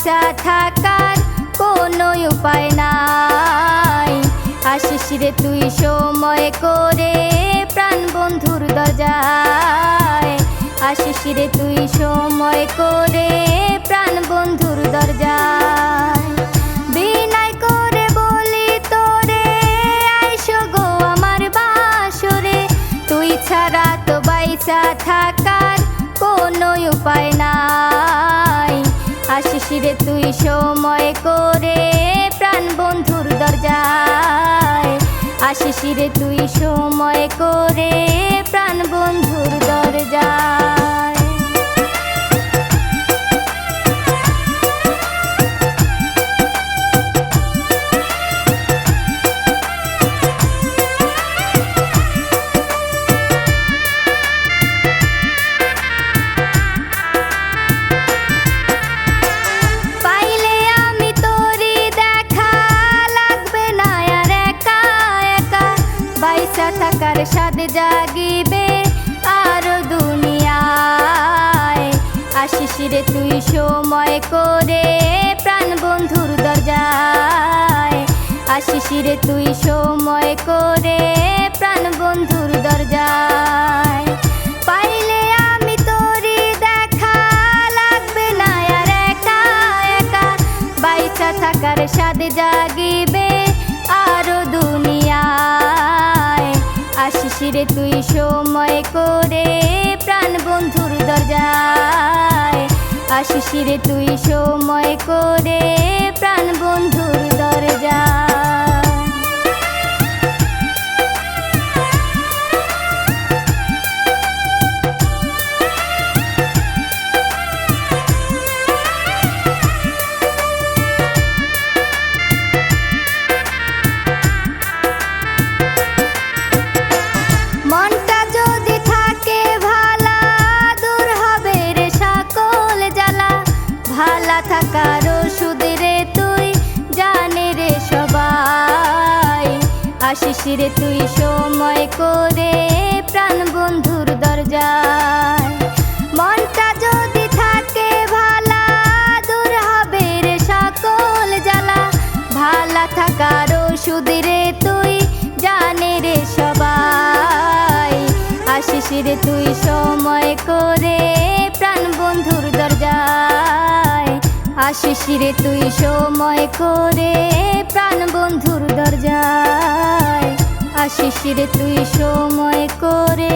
বাইসা থাকার কোনো উপায় নাই। আসিস রে, তুই সময় করে প্রাণ বন্ধুর দরজায়। আসিস রে, তুই সময় করে প্রাণ বন্ধুর দরজায়। বিনয় করে বলি তোরে আইসো গো আমার বাসরে। তুই ছাড়া তো বাইসা থাকার সময় করে প্রাণ বন্ধুর দরজায়। আসিস রে তুই সময় করে প্রাণ বন্ধুর দরজায়। জাগিবে আর দুনিয়ায়। আসিস রে, তুই সময় করে প্রাণ বন্ধুর দরজায়। আসিস রে, তুই সময় করে প্রাণ বন্ধুর দরজায়। পাইলে আমি তোরি দেখা লাগবে আর থাকার স্বাদ জাগিবে আসিস রে তুই সময় করে প্রাণ বন্ধুর দরজায়। আসিস তুই সময় করে প্রাণ বন্ধুর দরজায়। আসিস তুই সময় করে প্রাণ বন্ধুর দরজায়। মনটা যদি থাকে ভালা, দূর হবে রে সকল জ্বালা। ভালা থাকার ওষুধ রে তুই জানে রে সবাই। আসিস রে তুই সময় করে প্রাণ বন্ধুর দরজায়। আসিস রে তুই সময় করে প্রাণ বন্ধুর দরজায়। শিশির তুই সময় করে